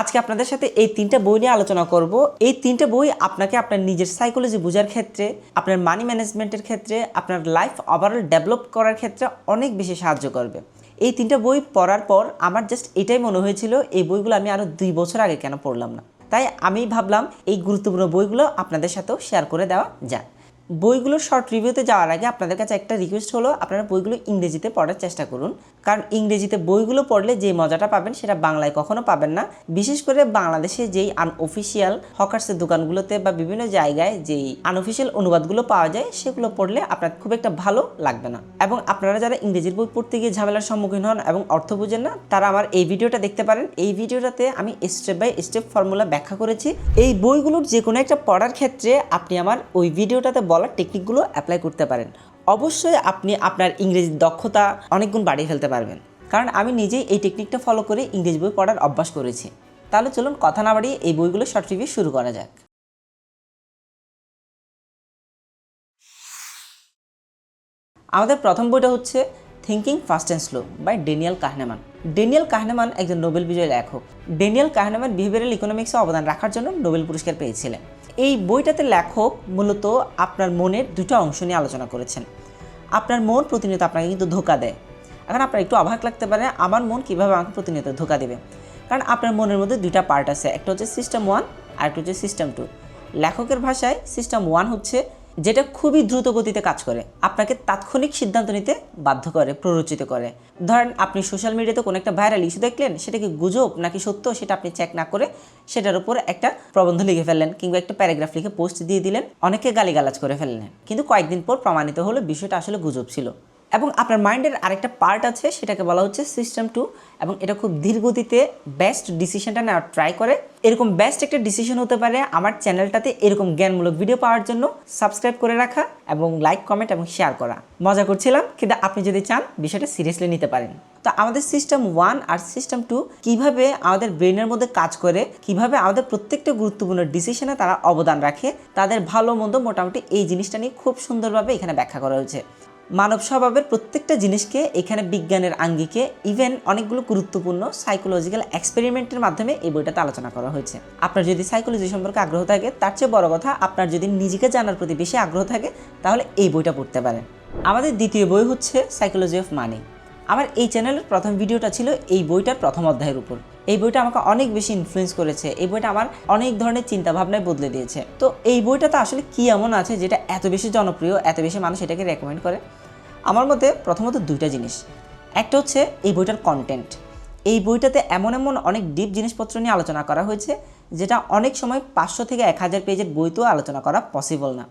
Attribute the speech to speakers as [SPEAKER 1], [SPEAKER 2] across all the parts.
[SPEAKER 1] আজকে আপনাদের সাথে এই তিনটা বই নিয়ে আলোচনা করব। এই তিনটা বই আপনাকে আপনার নিজের সাইকোলজি বোঝার ক্ষেত্রে, আপনার মানি ম্যানেজমেন্টের ক্ষেত্রে, আপনার লাইফ ওভারঅল ডেভেলপ করার ক্ষেত্রে অনেক বেশি সাহায্য করবে। এই তিনটা বই পড়ার পর আমার জাস্ট এটাই মনে হয়েছিল, এই বইগুলো আমি আরও দুই বছর আগে কেন পড়লাম না। তাই আমি ভাবলাম এই গুরুত্বপূর্ণ বইগুলো আপনাদের সাথেও শেয়ার করে দেওয়া যায় বইগুলোর শর্ট রিভিউতে যাওয়ার আগে আপনাদের কাছে একটা রিকোয়েস্ট হলো, আপনারা বইগুলো ইংরেজিতে পড়ার চেষ্টা করুন। কারণ ইংরেজিতে বইগুলো পড়লে যে মজাটা পাবেন সেটা বাংলায় কখনো পাবেন না। বিশেষ করে বাংলাদেশে যেই আনঅফিসিয়াল হকার্সের দোকানগুলোতে বা বিভিন্ন জায়গায় যেই আনঅফিসিয়াল অনুবাদগুলো পাওয়া যায়, সেগুলো পড়লে আপনার খুব একটা ভালো লাগবে না। এবং আপনারা যারা ইংরেজির বই পড়তে গিয়ে ঝামেলার সম্মুখীন হন এবং অর্থ বুঝেন না, তারা আমার এই ভিডিওটা দেখতে পারেন। এই ভিডিওটাতে আমি স্টেপ বাই স্টেপ ফর্মুলা ব্যাখ্যা করেছি। এই বইগুলোর যে কোনো একটা পড়ার ক্ষেত্রে আপনি আমার ওই ভিডিওটাতে বলা টেকনিকগুলো অ্যাপ্লাই করতে পারেন। অবশ্যই আপনি আপনার ইংরেজির দক্ষতা অনেক গুণ বাড়িয়ে ফেলতে পারবেন। কারণ আমি নিজেই এই টেকনিকটা ফলো করে ইংরেজি বই পড়ার অভ্যাস করেছি। তাহলে চলুন কথা না বাড়িয়ে এই বইগুলো শর্ট রিভিউ শুরু করা যাক। আমাদের প্রথম বইটা হচ্ছে thinking fast and slow by Daniel Kahneman Daniel Kahneman একজন নোবেল বিজয়ী লেখক। ডেনিয়াল কাহনেমান বিহেভিয়ারাল ইকোনমিক্সে অবদান রাখার জন্য নোবেল পুরস্কার পেয়েছিলেন। এই বইটাতে লেখক মূলত আপনার মনের দুটো অংশ নিয়ে আলোচনা করেছেন। আপনার মন প্রতিনিয়ত আপনাকে কিন্তু ধোকা দেয়। এখন আপনার একটু অবাক লাগতে পারে, আমার মন কীভাবে আমাকে প্রতিনিয়ত ধোকা দেবে? কারণ আপনার মনের মধ্যে দুইটা পার্ট আছে, একটা হচ্ছে সিস্টেম ওয়ান আর একটা হচ্ছে সিস্টেম টু লেখকের ভাষায় সিস্টেম ওয়ান হচ্ছে যেটা খুবই দ্রুত গতিতে কাজ করে, আপনাকে তাৎক্ষণিক সিদ্ধান্ত নিতে বাধ্য করে, প্ররোচিত করে। ধরেন আপনি সোশ্যাল মিডিয়াতে কোনো একটা ভাইরাল ইস্যু দেখলেন, সেটা কি গুজব নাকি সত্য সেটা আপনি চেক না করে সেটার উপর একটা প্রবন্ধ লিখে ফেললেন কিংবা একটা প্যারাগ্রাফ লিখে পোস্ট দিয়ে দিলেন, অনেকে গালিগালাজ করে ফেললেন। কিন্তু কয়েকদিন পর প্রমাণিত হলো বিষয়টা আসলে গুজব ছিল। এবং আপনার মাইন্ডের আরেকটা পার্ট আছে, সেটাকে বলা হচ্ছে সিস্টেম টু এবং এটা খুব ধীর গতিতে বেস্ট ডিসিশনটা নেওয়ার ট্রাই করে। এরকম বেস্ট একটা ডিসিশন হতে পারে আমার চ্যানেলটাতে এরকম জ্ঞানমূলক ভিডিও পাওয়ার জন্য। সাবস্ক্রাইব করে রাখা এবং লাইক কমেন্ট এবং শেয়ার করা। মজা করছিলাম, কিন্তু আপনি যদি চান, বিষয়টা সিরিয়াসলি নিতে পারেন। তো আমাদের সিস্টেম ওয়ান আর সিস্টেম টু কীভাবে আমাদের ব্রেনের মধ্যে কাজ করে, কীভাবে আমাদের প্রত্যেকটা গুরুত্বপূর্ণ ডিসিশনে তারা অবদান রাখে, তাদের ভালো মন্দ মোটামুটি এই জিনিসটা নিয়ে খুব সুন্দরভাবে এখানে ব্যাখ্যা করা হয়েছে। মানব স্বভাবের প্রত্যেকটা জিনিসকে এখানে বিজ্ঞানের আঙ্গিকে ইভেন অনেকগুলো গুরুত্বপূর্ণ সাইকোলজিক্যাল এক্সপেরিমেন্টের মাধ্যমে এই বইটাতে আলোচনা করা হয়েছে। আপনার যদি সাইকোলজি সম্পর্কে আগ্রহ থাকে, তার চেয়ে বড় কথা আপনার যদি নিজেকে জানার প্রতি বেশি আগ্রহ থাকে, তাহলে এই বইটা পড়তে পারেন। আমাদের দ্বিতীয় বই হচ্ছে সাইকোলজি অফ মানি আমার এই চ্যানেলের প্রথম ভিডিওটা ছিল এই বইটার প্রথম অধ্যায়ের উপর। এই বইটা আমাকে অনেক বেশি ইনফ্লুয়েন্স করেছে। এই বইটা আমার অনেক ধরনের চিন্তা ভাবনায় বদলে দিয়েছে। তো এই বইটাতে আসলে কি এমন আছে যেটা এত বেশি জনপ্রিয়, এত বেশি মানুষ এটাকে রেকমেন্ড করে? আমার মতে প্রথমত দুইটা জিনিস। একটা হচ্ছে এই বইটার কন্টেন্ট এই বইটাতে এমন এমন অনেক ডিপ জিনিসপত্র নিয়ে আলোচনা করা হয়েছে, যেটা অনেক সময় পাঁচশো থেকে এক হাজার পেজের বইতেও আলোচনা করা পসিবল না।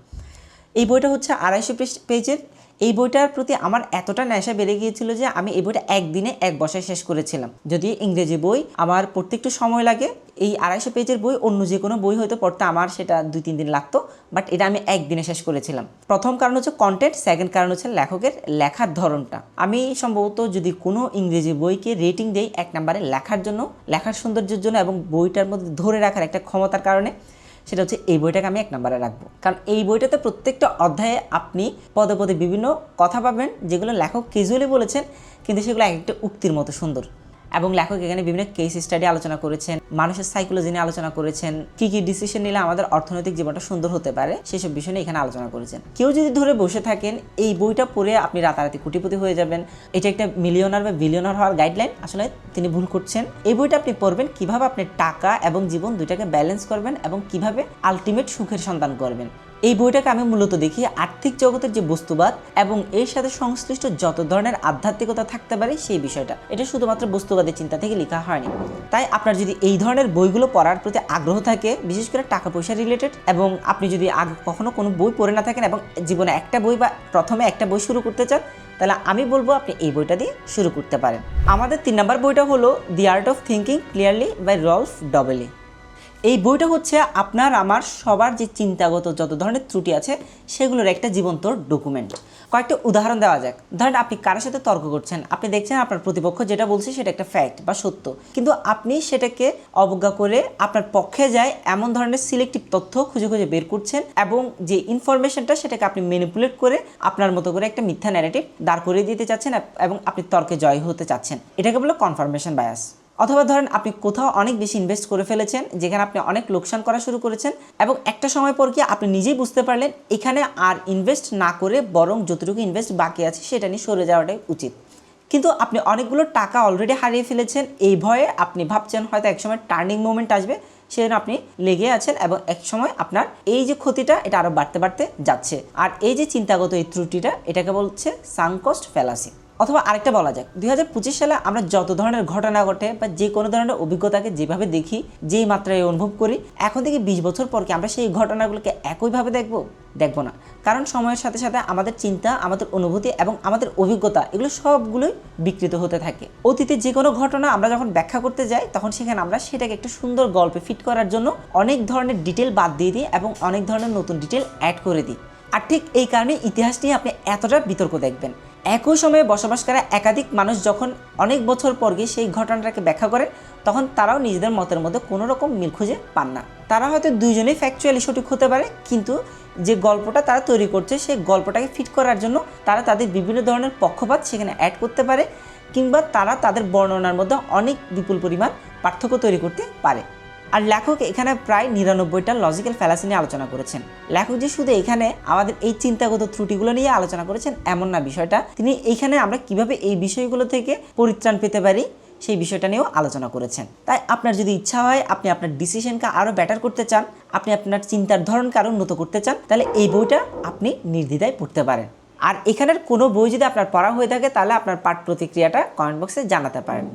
[SPEAKER 1] এই বইটা হচ্ছে আড়াইশো পেজের এই বইটার প্রতি আমার এতটা নেশা বেড়ে গিয়েছিল যে আমি এই বইটা একদিনে এক বসায় শেষ করেছিলাম। যদি ইংরেজি বই আমার পড়তে একটু সময় লাগে, এই আড়াইশো পেজের বই অন্য যে কোনো বই হয়তো পড়তে আমার সেটা দুই তিন দিন লাগতো, বাট এটা আমি একদিনে শেষ করেছিলাম। প্রথম কারণ হচ্ছে কন্টেন্ট সেকেন্ড কারণ হচ্ছে লেখকের লেখার ধরনটা। আমি সম্ভবত যদি কোনো ইংরেজি বইকে রেটিং দেই এক নম্বরে লেখার জন্য, লেখার সৌন্দর্যের জন্য এবং বইটার মধ্যে ধরে রাখার একটা ক্ষমতার কারণে সেটা হচ্ছে এই বইটাকে আমি এক নম্বরে রাখব। কারণ এই বইটাতে প্রত্যেকটা অধ্যায়ে আপনি পদে পদে বিভিন্ন কথা পাবেন, যেগুলো লেখক কেজুয়ালি বলেছেন, কিন্তু সেগুলো এক একটা উক্তির মতো সুন্দর। এবং লেখক এখানে বিভিন্ন কেস স্টাডি আলোচনা করেছেন, মানুষের সাইকোলজি নিয়ে আলোচনা করেছেন, কি কি ডিসিশন নিলে আমাদের অর্থনৈতিক জীবনটা সুন্দর হতে পারে, সেসব বিষয় নিয়ে এখানে আলোচনা করেছেন। কেউ যদি ধরে বসে থাকেন, এই বইটা পড়ে আপনি রাতারাতি কোটিপতি হয়ে যাবেন। এটা একটা মিলিয়নার বা বিলিয়নার হওয়ার গাইডলাইন আসলে তিনি ভুল করছেন। এই বইটা আপনি পড়বেন, কীভাবে আপনি টাকা এবং জীবন দুইটাকে ব্যালেন্স করবেন এবং কীভাবে আলটিমেট সুখের সন্ধান করবেন। এই বইটাকে আমি মূলত দেখি আর্থিক জগতের যে বস্তুবাদ এবং এর সাথে সংশ্লিষ্ট যত ধরনের আধ্যাত্মিকতা থাকতে পারে সেই বিষয়টা। এটা শুধুমাত্র বস্তুবাদের চিন্তা থেকে লেখা হয়নি। তাই আপনার যদি এই ধরনের বইগুলো পড়ার প্রতি আগ্রহ থাকে, বিশেষ করে টাকা পয়সা রিলেটেড এবং আপনি যদি আগে কখনো কোনো বই পড়ে না থাকেন এবং জীবনে একটা বই বা প্রথমে একটা বই শুরু করতে চান, তাহলে আমি বলব আপনি এই বইটা দিয়ে শুরু করতে পারেন। আমাদের তিন নম্বর বইটা হলো the art of thinking clearly by Rolf Dobelli এই বইটা হচ্ছে আপনার, আমার, সবার যে চিন্তাগত যত ধরনের ত্রুটি আছে, সেগুলোর একটা জীবন্ত ডকুমেন্ট। কয়েকটা উদাহরণ দেওয়া যাক। ধরেন আপনি কারোর সাথে তর্ক করছেন। আপনি দেখছেন আপনার প্রতিপক্ষ যেটা বলছে সেটা একটা ফ্যাক্ট বা সত্য। কিন্তু আপনি সেটাকে অবজ্ঞা করে আপনার পক্ষে যায় এমন ধরনের সিলেক্টিভ তথ্য খুঁজে খুঁজে বের করছেন এবং যে ইনফরমেশনটা সেটাকে আপনি ম্যানিপুলেট করে আপনার মতো করে একটা মিথ্যা ন্যারেটিভ দাঁড় করিয়ে দিতে চাচ্ছেন এবং আপনি তর্কে জয় হতে চাচ্ছেন। এটাকে বলে কনফার্মেশন বায়াস অথবা ধরেন আপনি কোথাও অনেক বেশি ইনভেস্ট করে ফেলেছেন, যেখানে আপনি অনেক লোকসান করা শুরু করেছেন এবং একটা সময় পর কি আপনি নিজেই বুঝতে পারলেন এখানে আর ইনভেস্ট না করে বরং যতটুকু ইনভেস্ট বাকি আছে সেটা নিয়ে সরে যাওয়াটাই উচিত। কিন্তু আপনি অনেকগুলো টাকা অলরেডি হারিয়ে ফেলেছেন, এই ভয়ে আপনি ভাবছেন হয়তো একসময় টার্নিং মোমেন্ট আসবে, সেজন্য আপনি লেগে আছেন এবং একসময় আপনার এই যে ক্ষতিটা এটা আরও বাড়তে বাড়তে যাচ্ছে। আর এই যে চিন্তাগত এই ত্রুটিটা, এটাকে বলছে সানকস্ট ফ্যালাসি অথবা আরেকটা বলা যাক, দুই হাজার পঁচিশ সালে আমরা যত ধরনের ঘটনা ঘটে বা যে কোনো ধরনের অভিজ্ঞতাকে যেভাবে দেখি, যেই মাত্রায় অনুভব করি, এখন থেকে বিশ বছর পর কি আমরা সেই ঘটনাগুলোকে একইভাবে দেখব? দেখব না। কারণ সময়ের সাথে সাথে আমাদের চিন্তা, আমাদের অনুভূতি এবং আমাদের অভিজ্ঞতা এগুলো সবগুলোই বিকৃত হতে থাকে। অতীতে যে কোনো ঘটনা আমরা যখন ব্যাখ্যা করতে যাই, তখন সেখানে আমরা সেটাকে একটা সুন্দর গল্পে ফিট করার জন্য অনেক ধরনের ডিটেল বাদ দিয়ে দিই এবং অনেক ধরনের নতুন ডিটেল অ্যাড করে দিই। আর ঠিক এই কারণে ইতিহাস নিয়ে আপনি এতটা বিতর্ক দেখবেন। একই সময়ে বসবাস করা একাধিক মানুষ যখন অনেক বছর পর গিয়ে সেই ঘটনাটাকে ব্যাখ্যা করেন তখন তারাও নিজেদের মতের মধ্যে কোনো রকম মিল খুঁজে পান না। তারা হয়তো দুইজনেই ফ্যাকচুয়ালি সঠিক হতে পারে, কিন্তু যে গল্পটা তারা তৈরি করছে, সেই গল্পটাকে ফিট করার জন্য তারা তাদের বিভিন্ন ধরনের পক্ষপাত সেখানে অ্যাড করতে পারে, কিংবা তারা তাদের বর্ণনার মধ্যে অনেক বিপুল পরিমাণ পার্থক্য তৈরি করতে পারে। আর লেখক এখানে প্রায় নিরানব্বইটা লজিক্যাল ফ্যালাসি নিয়ে আলোচনা করেছেন। লেখক যে শুধু এখানে আমাদের এই চিন্তাগত ত্রুটিগুলো নিয়ে আলোচনা করেছেন, এমন না বিষয়টা। তিনি এইখানে আমরা কীভাবে এই বিষয়গুলো থেকে পরিত্রাণ পেতে পারি, সেই বিষয়টা নিয়েও আলোচনা করেছেন। তাই আপনার যদি ইচ্ছা হয়, আপনি আপনার ডিসিশনকে আরও বেটার করতে চান, আপনি আপনার চিন্তার ধরনকে আরও উন্নত করতে চান, তাহলে এই বইটা আপনি নির্দ্বিধায় পড়তে পারেন। আর এখানের কোনো বই যদি আপনার পড়া হয়ে থাকে, তাহলে আপনার পাঠ প্রতিক্রিয়াটা কমেন্ট বক্সে জানাতে পারেন।